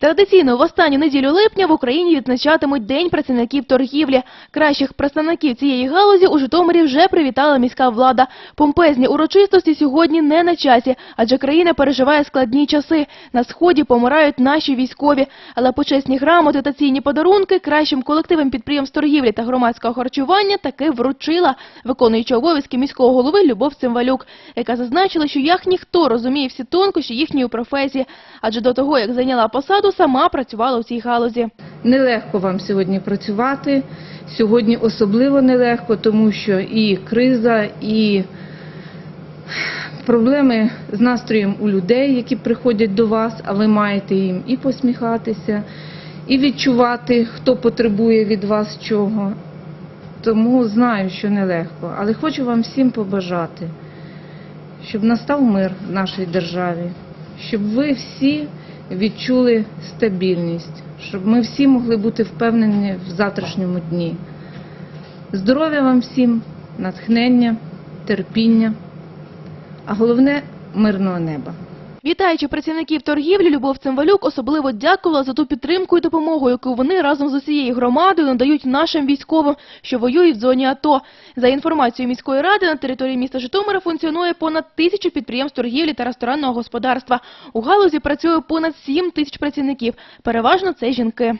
Традиційно в останню неділю липня в Україні відзначатимуть День працівників торгівлі. Кращих представників цієї галузі у Житомирі вже привітала міська влада. Помпезні урочистості сьогодні не на часі, адже країна переживає складні часи. На сході помирають наші військові. Але почесні грамоти та цінні подарунки кращим колективам підприємств торгівлі та громадського харчування таки вручила виконуюча обов'язки міського голови Любов Цимвалюк, яка зазначила, що як ніхто розуміє всі тонкощі їхньої професії, адже до того, як зайняла посаду, сама працювала у цій галузі. Нелегко вам сьогодні працювати. Сьогодні особливо нелегко, тому що і криза, і проблеми з настроєм у людей, які приходять до вас, а ви маєте їм і посміхатися, і відчувати, хто потребує від вас чого. Тому знаю, що нелегко. Але хочу вам всім побажати, щоб настав мир в нашій державі, щоб ви всі відчули стабільність, щоб ми всі могли бути впевнені в завтрашньому дні. Здоров'я вам всім, натхнення, терпіння, а головне мирного неба. Вітаючи працівників торгівлі, Любов Цимвалюк особливо дякувала за ту підтримку і допомогу, яку вони разом з усією громадою надають нашим військовим, що воюють в зоні АТО. За інформацією міської ради, на території міста Житомира функціонує понад тисячу підприємств торгівлі та ресторанного господарства. У галузі працює понад 7 тисяч працівників. Переважно це жінки.